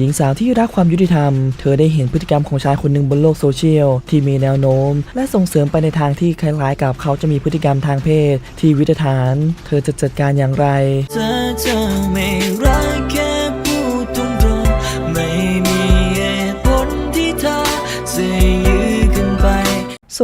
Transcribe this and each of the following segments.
หญิงสาวที่รักความยุติธรรม เธอได้เห็นพฤติกรรมของชายคนหนึ่งบนโลกโซเชียล ที่มีแนวโน้ม และส่งเสริมไปในทางที่คล้ายๆ กับเขาจะมีพฤติกรรมทางเพศ ที่วิตฐาน เธอจะจัดการอย่างไร เธอจะไม่รัก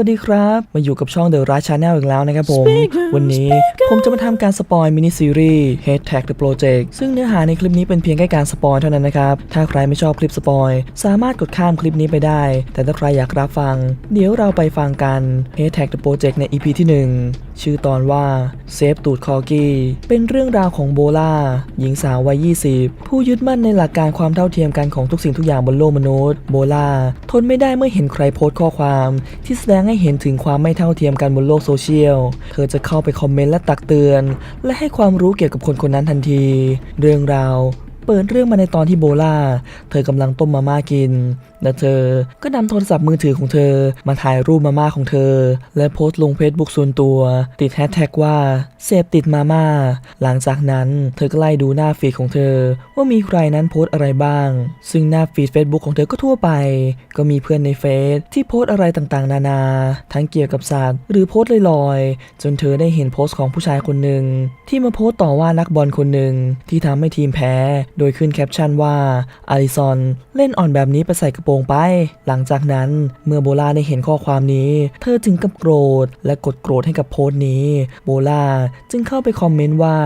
วัสดีครับ มาอยู่กับช่อง The Right Channel อีกแล้วนะครับผม วันนี้ผมจะมาทำการสปอยมินิซีรีส์ Hashtag The Project ซึ่งเนื้อหาในคลิปนี้เป็นเพียงแค่การสปอยเท่านั้นนะครับ ถ้าใครไม่ชอบคลิปสปอยสามารถกดข้ามคลิปนี้ไปได้ แต่ถ้าใครอยากรับฟัง เดี๋ยวเราไปฟังกัน Hashtag The Project ใน EP ที่ 1 ชื่อตอนว่าเซฟตูดคอกี้เป็นเรื่องราวของโบลาหญิงสาววัย 20 ผู้ยึดมั่นในหลักการความเท่าเทียมกันของทุกสิ่งทุกอย่างบนโลกมนุษย์ โบลาทนไม่ได้เมื่อเห็นใครโพสต์ข้อความที่แสดงให้เห็นถึงความไม่เท่าเทียมกันบนโลกโซเชียล เธอจะเข้าไปคอมเมนต์และตักเตือน และให้ความรู้เกี่ยวกับคนคนนั้นทันที เรื่องราวเปิดเรื่องมาในตอนที่โบล่า เธอกำลังต้มมาม่ากิน และเธอก็นำโทรศัพท์มือถือของเธอ มาถ่ายรูปมาม่าของเธอ และโพสต์ลงเฟซบุ๊กส่วนตัว ติดแฮชแท็กว่าเสพติดมาม่าหลังจากนั้นเธอก็ไล่ดูหน้าฟีดของเธอ ว่ามีใครนั้นโพสต์อะไรบ้าง ซึ่งหน้าฟีดเฟซบุ๊กของเธอก็ทั่วไป ก็มีเพื่อนในเฟซที่โพสต์อะไรต่างๆ นานา ทั้งเกี่ยวกับสัตว์หรือโพสต์ลอยๆจนเธอได้เห็นโพสต์ของผู้ชายคนหนึ่งที่มาโพสต์ต่อว่านักบอลคนหนึ่งที่ทำให้ทีมแพ้ โดยขึ้นแคปชั่นว่าอาริซอนเล่นอ่อนแบบนี้ไปใส่กระโปรงไป หลังจากนั้นเมื่อโบลาได้เห็นข้อความนี้ เธอจึงกับโกรธและกดโกรธให้กับโพสต์นี้ โบลาจึงเข้าไปคอมเมนต์ว่า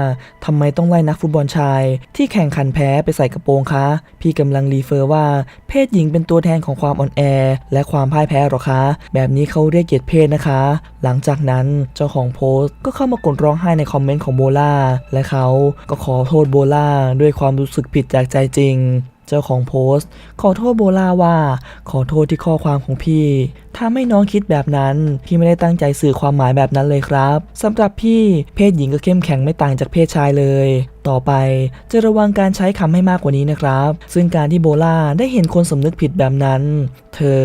ทำไมต้องไล่นักฟุตบอลชาย ที่แข่งขันแพ้ไปใส่กระโปรงคะ พี่กำลังรีเฟอร์ว่า เพศหญิงเป็นตัวแทนของความอ่อนแอ และความพ่ายแพ้หรอคะ แบบนี้เขาเรียกเหยียดเพศนะคะ หลังจากนั้นเจ้าของโพสต์ก็เข้ามากดร้องไห้ในคอมเมนต์ของโบลาและเขาก็ขอโทษโบลาด้วยความรู้สึกผิดจากใจจริง เจ้าของโพสต์ ขอโทษโบลาว่า ขอโทษที่ข้อความของพี่ถ้าไม่น้องคิดแบบนั้น พี่ไม่ได้ตั้งใจสื่อความหมายแบบนั้นเลยครับสำหรับพี่เพศหญิงก็เข้มแข็งไม่ต่างจากเพศชายเลย ต่อไปจะระวังการใช้คำให้มากกว่านี้นะครับ ซึ่งการที่โบลาได้เห็นคนสำนึกผิดแบบนั้น เธอ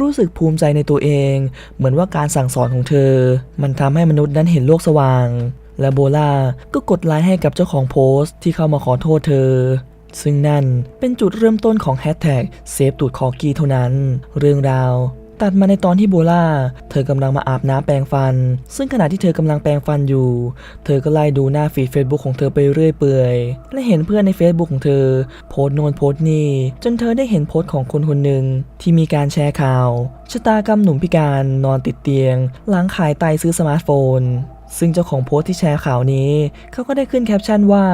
รู้สึกภูมิใจในตัวเอง เหมือนว่าการสั่งสอนของเธอ มันทำให้มนุษย์นั้นเห็นโลกสว่างและโบลาก็กดไลค์ให้กับเจ้าของโพสต์ที่เข้ามาขอโทษเธอ ซึ่งนั่นเป็นจุดเริ่มต้นของแฮชแท็กเซฟตูดคอกี้เท่านั้น เรื่องราวตัดมาในตอนที่โบล่า เธอกำลังมาอาบน้ำแปรงฟัน ซึ่งขณะที่เธอกำลังแปรงฟันอยู่ เธอก็ไล่ดูหน้าฟีดเฟซบุ๊กของเธอไปเรื่อยเปื่อย และเห็นเพื่อนใน Facebook ของเธอ โพสโนนโพสนี่ จนเธอได้เห็นโพสของคนคนหนึ่งที่มีการแชร์ข่าวชะตากรรมหนุ่มพิการนอนติดเตียง หลังขายไตซื้อสมาร์ทโฟน ซึ่งเจ้าของโพสต์ที่แชร์ข่าวนี้ เขาก็ได้ขึ้นแคปชั่นว่า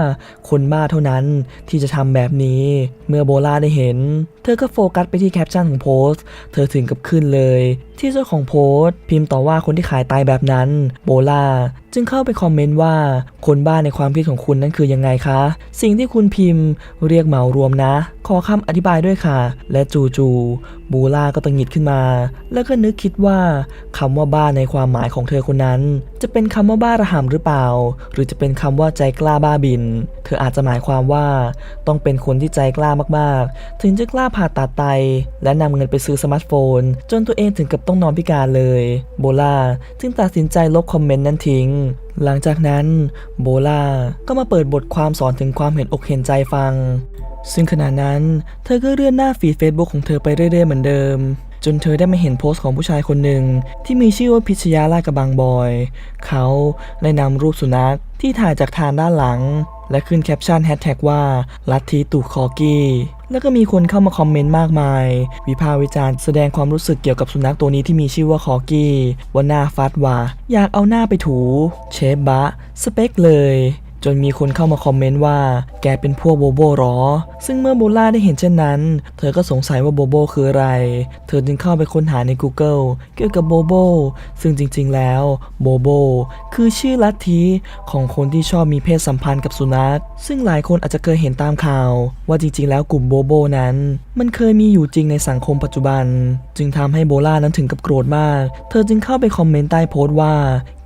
คนบ้าเท่านั้นที่จะทำแบบนี้ เมื่อโบลาได้เห็น เธอก็โฟกัสไปที่แคปชั่นของโพสต์ เธอถึงกับขึ้นเลย ที่เจ้าของโพสต์ พิมพ์ต่อว่าคนที่ขายตายแบบนั้น โบลาจึงเข้าไปคอมเมนต์ว่า คนบ้าในความคิดของคุณนั้นคือยังไงคะ สิ่งที่คุณพิมพ์ เรียกเหมารวมนะ ขอคำอธิบายด้วยค่ะ และจู่ๆบูล่าก็ตังหงิดขึ้นมา แล้วก็นึกคิดว่าคำว่าบ้าในความหมายของเธอคนนั้น จะเป็นคำว่าบ้าระห่ำหรือเปล่า หรือจะเป็นคำว่าใจกล้าบ้าบิน เธออาจจะหมายความว่า ต้องเป็นคนที่ใจกล้ามากๆ ถึงจะกล้าผ่าตัดไต และนำเงินไปซื้อสมาร์ทโฟน จนตัวเองถึงกับต้องนอนพิการเลย โบล่าจึงตัดสินใจลบคอมเมนต์นั้นทิ้งหลังจากนั้นโบล่าก็มาเปิดบทความสอนถึงความเห็นอกเห็นใจฟัง ซึ่งขณะนั้นเธอก็เลื่อนหน้าฟีด Facebook ของเธอไปเรื่อยๆเหมือนเดิม จนเธอได้มาเห็นโพสต์ของผู้ชายคนหนึ่ง ที่มีชื่อว่าพิชยาลากระบังบอย เขาได้นำรูปสุนัขที่ถ่ายจากทางด้านหลัง และขึ้นแคปชั่นแฮชแท็กว่าลัทธิตูคอกี้ แล้วก็มีคนเข้ามาคอมเมนต์มากมาย วิพากษ์วิจารณ์แสดงความรู้สึกเกี่ยวกับสุนัขตัวนี้ที่มีชื่อว่าคอกี้ว่าหน้าฟัดว่าอยากเอาหน้าไปถู เชฟบะ สเปคเลย จนมีคนเข้ามาคอมเมนต์ว่าแกเป็นพวกโบโบหรอ ซึ่งเมื่อโบล่าได้เห็นเช่นนั้น เธอก็สงสัยว่าโบโบคืออะไร เธอจึงเข้าไปค้นหาใน Google เกี่ยวกับโบโบ ซึ่งจริงๆแล้วโบโบคือชื่อลัทธิของคนที่ชอบมีเพศสัมพันธ์กับสุนัข ซึ่งหลายคนอาจจะเคยเห็นตามข่าว ว่าจริงๆ แล้วกลุ่มโบโบนั้น มันเคยมีอยู่จริงในสังคมปัจจุบัน จึงทำให้โบล่านั้นถึงกับโกรธมาก เธอจึงเข้าไปคอมเมนต์ใต้โพสต์ว่า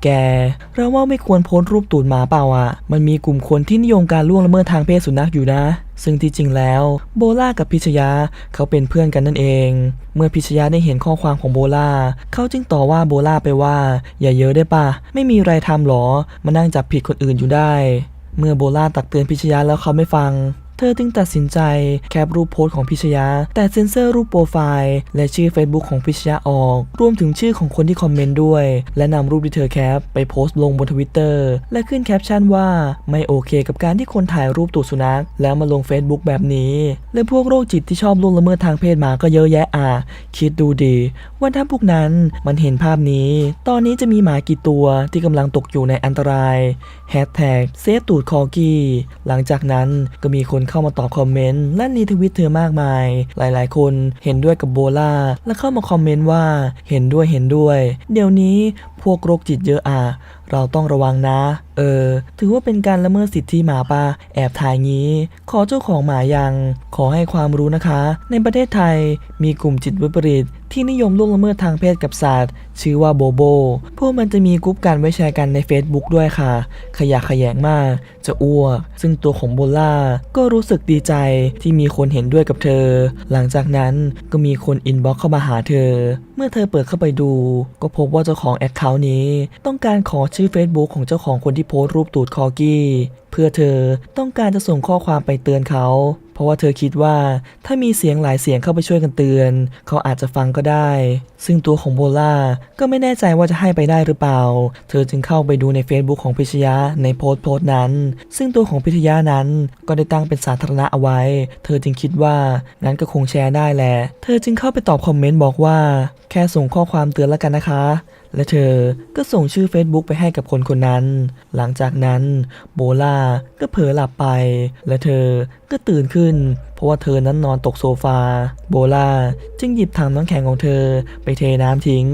แก เราว่าไม่ควรโพสต์รูปตูดหมาเปล่าอะ มันมีกลุ่มคนที่นิยมการล่วงละเมิดทางเพศสุนัขอยู่นะ ซึ่งที่จริงแล้วโบล่ากับพิชยาเขาเป็นเพื่อนกันนั่นเอง เมื่อพิชยาได้เห็นข้อความของโบล่าเขาจึงต่อว่าโบล่าไปว่า อย่าเยอะได้ปะไม่มีไรทำหรอ มานั่งจับผิดคนอื่นอยู่ได้ เมื่อโบล่าตักเตือนพิชยาแล้วเขาไม่ฟัง อจึงตัดสินใจแคปรูปโพสต์ของพิชยา แต่เซ็นเซอร์รูปโปรไฟล์และชื่อ Facebook ของพิชยาออก รวมถึงชื่อของคนที่คอมเมนต์ด้วย และนำรูปที่เธอแคปไปโพสต์ลงบนทวิตเตอร์และขึ้นแคปชั่นว่าไม่โอเคกับการที่คนถ่ายรูปตูดสุนัข แล้วมาลง Facebook แบบนี้ และพวกโรคจิตที่ชอบล่วงละเมิดทางเพศมาก็เยอะแยะอะคิดดูดีว่าถ้าพวกนั้นมันเห็นภาพนี้ ตอนนี้จะมีหมากี่ตัวที่กำลังตกอยู่ในอันตรายแฮชแท็กเซฟตูดคอกี้หลังจากนั้นก็มีคนเข้ามาตอบคอมเมนต์และรีทวิตเธอมากมาย หลายๆ คนเห็นด้วยกับโบล่าและเข้ามาคอมเมนต์ว่าเห็นด้วยเห็นด้วย เดี๋ยวนี้พวกโรคจิตเยอะอะเราต้องระวังนะ เออ ถือว่าเป็นการละเมิดสิทธิหมาปะแอบถ่ายงี้ ขอเจ้าของหมายัง ขอให้ความรู้นะคะ ในประเทศไทยมีกลุ่มจิตวิปริต ที่นิยมล่วงละเมิดทางเพศกับสัตว์ชื่อว่าโบโบ พวกมันจะมีกลุ่มการไว้แชร์กันใน Facebook ด้วยค่ะ ขยะขยงมาก จะอ้วก ซึ่งตัวของโบล่าก็รู้สึกดีใจที่มีคนเห็นด้วยกับเธอ หลังจากนั้นก็มีคนอินบ็อกเข้ามาหาเธอ เมื่อเธอเปิดเข้าไปดู ก็พบว่าเจ้าของแอคเคาท์นี้ ต้องการขอชื่อ Facebook ของเจ้าของคนที่โพสต์รูปตูดคอกี้ เพื่อเธอต้องการจะส่งข้อความไปเตือนเขา เพราะว่าเธอคิดว่าถ้ามีเสียงหลายเสียงเข้าไปช่วยกันเตือน เขาอาจจะฟังก็ได้ ซึ่งตัวของโบล่าก็ไม่แน่ใจว่าจะให้ไปได้หรือเปล่า เธอจึงเข้าไปดูใน Facebook ของพิชยะในโพสต์โพสต์นั้น ซึ่งตัวของพิชยะนั้นก็ได้ตั้งเป็นสาธารณะเอาไว้ เธอจึงคิดว่างั้นก็คงแชร์ได้แหละ เธอจึงเข้าไปตอบคอมเมนต์บอกว่า แค่ส่งข้อความเตือนแล้วกันนะคะ และเธอก็ส่งชื่อ Facebook ไปให้กับคนคนนั้น หลังจากนั้นโบล่าก็เผลอหลับไป และเธอก็ตื่นขึ้น เพราะว่าเธอนั้นนอนตกโซฟา โบล่าจึงหยิบถังน้ำแข็งของเธอไปเทน้ำทิ้ง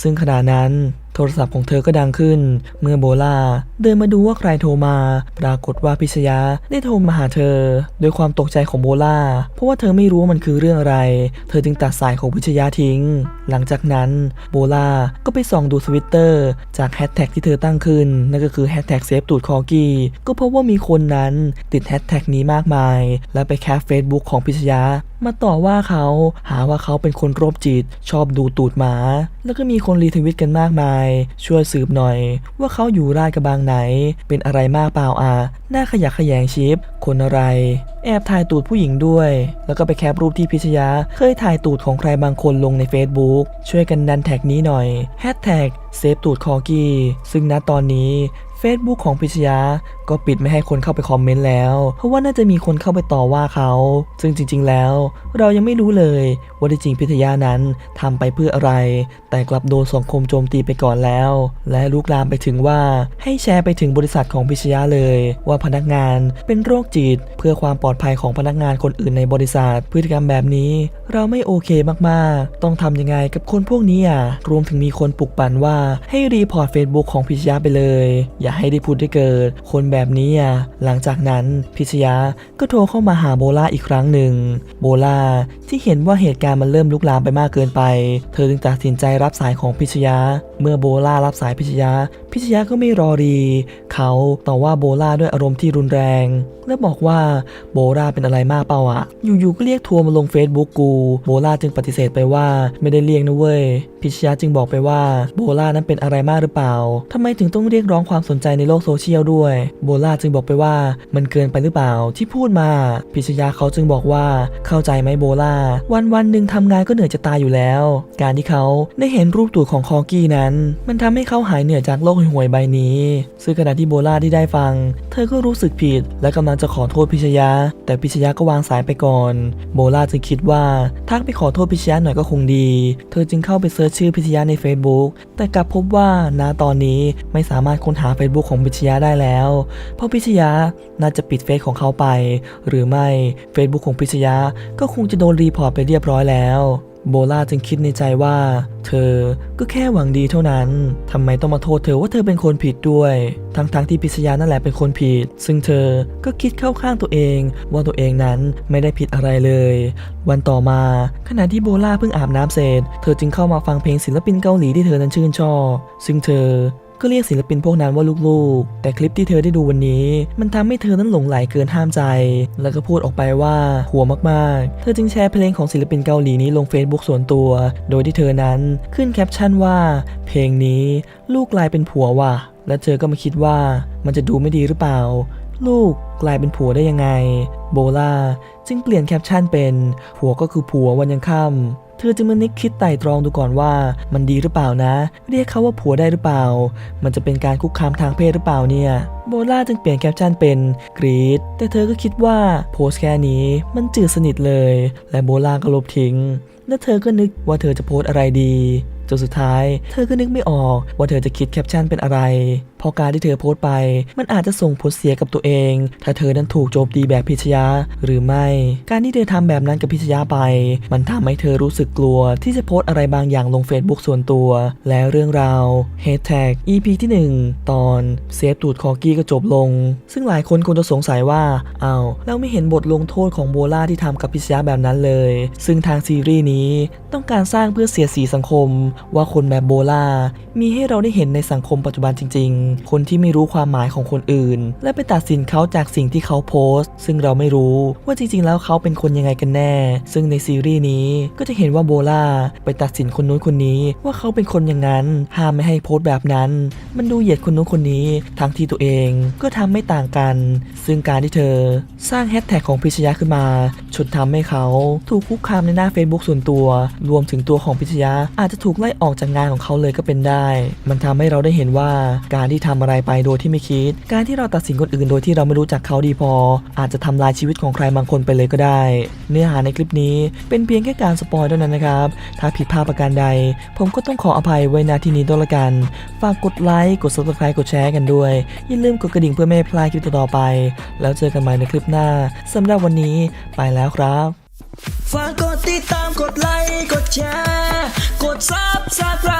ซึ่งขณะนั้น โทรศัพท์ของเธอก็ดังขึ้น เมื่อโบล่าเดินมาดูว่าใครโทรมา ปรากฏว่าพิชยาได้โทรมาหาเธอ ด้วยความตกใจของโบล่าเพราะว่าเธอไม่รู้ว่ามันคือเรื่องอะไร เธอจึงตัดสายของพิชยาทิ้ง หลังจากนั้นโบล่าก็ไปส่องดูสวิตเตอร์จากแฮชแท็กที่เธอตั้งขึ้น นั่นก็คือแฮชแท็กเซฟตูดคอกี้ก็พบว่ามีคนนั้นติดแฮชแท็กนี้มากมาย และไปแคปเฟซบุ๊กของพิชยามาต่อว่าเขา หาว่าเขาเป็นคนโรคจิต ชอบดูตูดหมา แล้วก็มีคนรีทวิตกันมากมาย ช่วยสืบหน่อย ว่าเขาอยู่ราชกระบังไหน เป็นอะไรมากเปล่าอะหน้าขยะขยงชิป คนอะไร แอบถ่ายตูดผู้หญิงด้วย แล้วก็ไปแคปรูปที่พิชยา เคยถ่ายตูดของใครบางคนลงใน Facebook ช่วยกันดันแท็กนี้หน่อยแฮชแท็กเซฟตูดคอกี้ซึ่งณตอนนี้ Facebook ของพิชยา ก็ปิดไม่ให้คนเข้าไปคอมเมนต์แล้ว เพราะว่าน่าจะมีคนเข้าไปต่อว่าเขา ซึ่งจริง ๆ แล้ว เรายังไม่รู้เลยว่าที่จริงพิทยานั้นทำไปเพื่ออะไร แต่กลับโดนสังคมโจมตีไปก่อนแล้ว และลุกลามไปถึงว่าให้แชร์ไปถึงบริษัทของพิชยาเลย ว่าพนักงานเป็นโรคจิต เพื่อความปลอดภัยของพนักงานคนอื่นในบริษัท พฤติกรรมแบบนี้ เราไม่โอเคมากๆ ต้องทำยังไงกับคนพวกนี้อะรวมถึงมีคนปลุกปั่นว่าให้รีพอร์ต Facebook ของพิชยาไปเลย อย่าให้ได้พูดได้เกิด คนแบบนี้อะหลังจากนั้นพิชยาก็โทรเข้ามาหาโบล่าอีกครั้งหนึ่ง โบล่าที่เห็นว่าเหตุการณ์มันเริ่มลุกลามไปมากเกินไป เธอจึงตัดสินใจรับสายของพิชยาเมื่อโบล่ารับสายพิชยา พิชยาก็ไม่รอรี เขาต่อว่าโบล่าด้วยอารมณ์ที่รุนแรง และบอกว่าโบล่าเป็นอะไรมากเปล่าอะอยู่ๆก็เรียกทัวร์มาลง Facebook กู โบล่าจึงปฏิเสธไปว่าไม่ได้เรียกนะเว้ย พิชยาจึงบอกไปว่าโบล่านั้นเป็นอะไรมากหรือเปล่าทำไมถึงต้องเรียกร้องความสนใจในโลกโซเชียลด้วย โบล่าจึงบอกไปว่ามันเกินไปหรือเปล่าที่พูดมา พิชยาเขาจึงบอกว่าเข้าใจไหมโบล่าวันวันๆหนึ่งทำงานก็เหนื่อยจะตายอยู่แล้ว การที่เขาได้เห็นรูปตูดของคอกี้นั้น มันทำให้เขาหายเหนื่อยจากโลกห่วยๆใบนี้ ซึ่งขณะที่โบล่าที่ได้ฟัง เธอก็รู้สึกผิด และกำลังจะขอโทษพิชยา แต่พิชยาก็วางสายไปก่อน โบล่าจึงคิดว่าทักไปขอโทษพิชยาหน่อยก็คงดี เธอจึงเข้าไปเซิร์ชชื่อพิชยาใน Facebook แต่กลับพบว่าณตอนนี้ไม่สามารถค้นหา Facebook ของพิชยาได้แล้ว เพราะพิชยาน่าจะปิดเฟซของเขาไป หรือไม่ Facebook ของพิชยาก็คงจะโดนรีพอร์ตไปเรียบร้อยแล้ว โบล่าจึงคิดในใจว่า เธอก็แค่หวังดีเท่านั้นทำไมต้องมาโทษเธอว่าเธอเป็นคนผิดด้วย ทั้งๆทที่พิษยานั่นแหละเป็นคนผิด ซึ่งเธอก็คิดเข้าข้างตัวเอง ว่าตัวเองนั้นไม่ได้ผิดอะไรเลย วันต่อมา ขณะที่โบล่าเพิ่งอาบน้ำเสร็จ เธอจึงเข้ามาฟังเพลงศิลปินเกาหลีที่เธอนั้นชื่นชอบ ซึ่งเธอ ก็เรียกศิลปินพวกนั้นว่าลูกๆ แต่คลิปที่เธอได้ดูวันนี้ มันทำให้เธอนั้นหลงไหลเกินห้ามใจ แล้วก็พูดออกไปว่าหัวมากๆ เธอจึงแชร์เพลงของศิลปินเกาหลีนี้ลง Facebook ส่วนตัว โดยที่เธอนั้นขึ้นแคปชั่นว่า เพลงนี้ลูกกลายเป็นผัวว่ะ และเธอก็มาคิดว่ามันจะดูไม่ดีหรือเปล่า ลูกกลายเป็นผัวได้ยังไง โบล่าจึงเปลี่ยนแคปชั่นเป็นผัวก็คือผัววันยังค่ำ เธอจึงมานึกคิดไต่ตรองดูก่อนว่า มันดีหรือเปล่านะ เรียกเขาว่าผัวได้หรือเปล่า มันจะเป็นการคุกคามทางเพศหรือเปล่าเนี่ย โบล่าจึงเปลี่ยนแคปชั่นเป็นกรีดแต่เธอก็คิดว่าโพสแค่นี้มันจืดสนิทเลย และโบล่าก็ลบทิ้งและเธอก็นึกว่าเธอจะโพสอะไรดี จนสุดท้าย เธอก็นึกไม่ออกว่าเธอจะคิดแคปชั่นเป็นอะไร เพราะการที่เธอโพสต์ไป มันอาจจะส่งผลเสียกับตัวเอง ถ้าเธอนั้นถูกโจมตีแบบพิชยาหรือไม่ การที่เธอทำแบบนั้นกับพิชยาไป มันทำให้เธอรู้สึกกลัว ที่จะโพสต์อะไรบางอย่างลง Facebook ส่วนตัว และเรื่องราว Hashtag EP ที่ 1 ตอนเซฟตูดคอกี้ก็จบลง ซึ่งหลายคนคงจะสงสัยว่าอ้าวแล้วไม่เห็นบทลงโทษของโบล่าที่ทำกับพิชยาแบบนั้นเลย ซึ่งทางซีรีส์นี้ ต้องการสร้างเพื่อเสียสีสังคม ว่าคนแบบโบล่ามีให้เราได้เห็นในสังคมปัจจุบันจริง ๆ คนที่ไม่รู้ความหมายของคนอื่น และไปตัดสินเขาจากสิ่งที่เขาโพสต์ ซึ่งเราไม่รู้ว่าจริง ๆ แล้วเขาเป็นคนยังไงกันแน่ ซึ่งในซีรีส์นี้ก็จะเห็นว่าโบล่าไปตัดสินคนนู้นคนนี้ว่าเขาเป็นคนอย่างนั้น ห้ามไม่ให้โพสต์แบบนั้น มันดูเหยียดคนนู้นคนนี้ทั้งที่ตัวเองก็ทำไม่ต่างกัน ซึ่งการที่เธอ สร้างแฮชแท็กของพิชยาขึ้นมา ชุดทำให้เขาถูกคุกคามในหน้า Facebook ส่วนตัว รวมถึงตัวของพิชยาอาจจะถูกไล่ออกจากงานของเขาเลยก็เป็นได้ มันทำให้เราได้เห็นว่าการที่ทำอะไรไปโดยที่ไม่คิด การที่เราตัดสินคนอื่นโดยที่เราไม่รู้จักเขาดีพอ อาจจะทำลายชีวิตของใครบางคนไปเลยก็ได้ เนื้อหาในคลิปนี้เป็นเพียงแค่การสปอยเท่านั้นนะครับ ถ้าผิดพลาดประการใด ผมก็ต้องขออภัยไว้ณที่นี้ด้วยละกัน ฝากกดไลค์ กด subscribe กดแชร์กันด้วย อย่าลืมกดกระดิ่งเพื่อไม่ให้พลาดคลิปต่อไป แล้วเจอกันใหม่ในคลิปหน้าสำหรับวันนี้ไปแล้วแล้วครับฝากกดติดตามกดไลค์กดแชร์กดซับสไคร